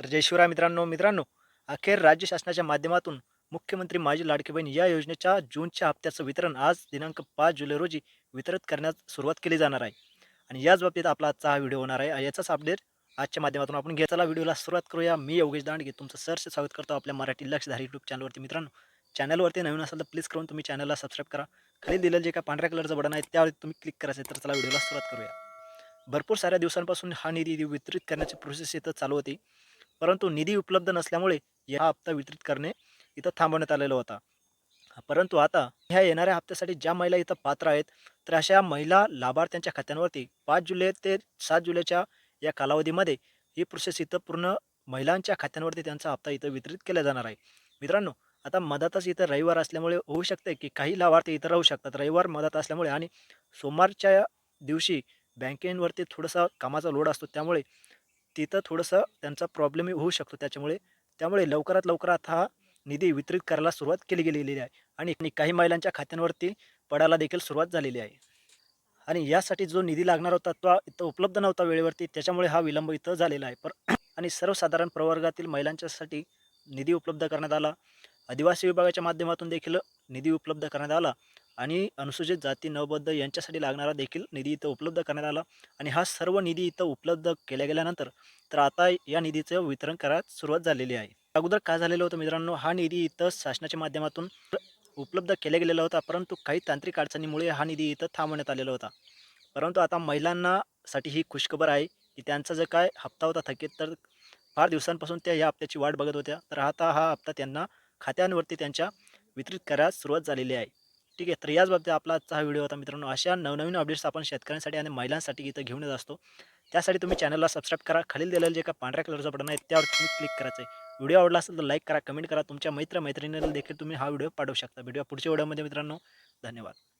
तर जय शिवराय मित्रांनो मित्रांनो अखेर राज्य शासनाच्या माध्यमातून मुख्यमंत्री माझी लाडकी बहीण या योजनेच्या जूनच्या हप्त्याचं वितरण आज दिनांक पाच जुलै रोजी वितरित करण्यास सुरुवात केली जाणार आहे. आणि याच बाबतीत आपला आजचा हा व्हिडिओ होणार आहे. याचाच अपडेट आजच्या माध्यमातून आपण घेताला व्हिडिओला सुरुवात करूया. मी योगेश दांडगे. तुमचं सरसे स्वागत करतो आपल्या मराठी लक्षधारी यूट्यूब चॅनलवरती मित्रांनो चॅनलवरती नवीन असेल तर प्लीज करून तुम्ही चॅनलला सबस्क्राईब करा. खाली दिलेलं जे काय पांढऱ्या कलरचं बटन आहे त्यावर तुम्ही क्लिक करायचं तर चला व्हिडिओला सुरुवात करूया. भरपूर साऱ्या दिवसांपासून हा निधी वितरित करण्याची प्रोसेस इथं चालू होती. परंतु निधी उपलब्ध नसल्यामुळे या हप्ता वितरित करणे इथं थांबवण्यात आलेला होता. परंतु आता ह्या येणाऱ्या हप्त्यासाठी ज्या महिला इथं पात्र आहेत तर अशा महिला लाभार्थ्यांच्या खात्यांवरती पाच जुलै ते सात जुलैच्या या कालावधीमध्ये ही प्रोसेस इथं पूर्ण महिलांच्या खात्यांवरती त्यांचा हप्ता इथं वितरित केला जाणार आहे. मित्रांनो आता मधातच इथं रविवार असल्यामुळे होऊ शकते की काही लाभार्थी इथं राहू शकतात. रविवार मधात असल्यामुळे आणि सोमवारच्या दिवशी बँकेवरती थोडंसं कामाचा लोड असतो त्यामुळे तिथं थोडंसं त्यांचा प्रॉब्लेमही होऊ शकतो. त्याच्यामुळे त्यामुळे लवकरात लवकरात हा निधी वितरित करायला सुरुवात केली गेलेली आहे. आणि आणि काही महिलांच्या खात्यांवरती पडायला देखील सुरुवात झालेली आहे. आणि यासाठी जो निधी लागणार होता तो इथं उपलब्ध नव्हता वेळेवरती. त्याच्यामुळे हा विलंब इथं झालेला आहे. पर आणि सर्वसाधारण प्रवर्गातील महिलांच्यासाठी निधी उपलब्ध करण्यात आला. आदिवासी विभागाच्या माध्यमातून देखील निधी उपलब्ध करण्यात आला. आणि अनुसूचित जाती नवबद्ध यांच्यासाठी लागणारा देखील निधी इथं उपलब्ध करण्यात आला. आणि हा सर्व निधी इथं उपलब्ध केल्या गेल्यानंतर तर आता या निधीचं वितरण करायला सुरुवात झालेली आहे. अगोदर काय झालेलं होतं मित्रांनो हा निधी इथं शासनाच्या माध्यमातून उपलब्ध केला गेलेला होता परंतु काही तांत्रिक अडचणीमुळे हा निधी इथं थांबवण्यात आलेला होता. परंतु आता महिलांना साठी ही खुशखबर आहे की त्यांचा जर काय हप्ता होता थकीत तर फार दिवसांपासून त्या या हप्त्याची वाट बघत होत्या. तर आता हा हप्ता त्यांना खात्यांवरती त्यांच्या वितरित करायला सुरुवात झालेली आहे. ठीक आहे तर याच बाबतीत आपला आजचा हा व्हिडिओ होता मित्रांनो अशा नवनवीन अपडेट्स आपण शेतकऱ्यांसाठी आणि महिलांसाठी इथं घेऊन येत असतो. त्यासाठी तुम्ही चॅनलला सबस्क्राईब करा. खालील दिलेलं जे का पांढऱ्या कलरचं बटन आहे त्यावर तुम्ही क्लिक करायचं आहे व्हिडिओ आवडला असेल तर लाईक करा कमेंट करा. तुमच्या मित्र मैत्रिणीला देखील तुम्ही हा व्हिडिओ पाठवू शकता. व्हिडिओ पुढच्या व्हिडिओमध्ये मित्रांनो. धन्यवाद.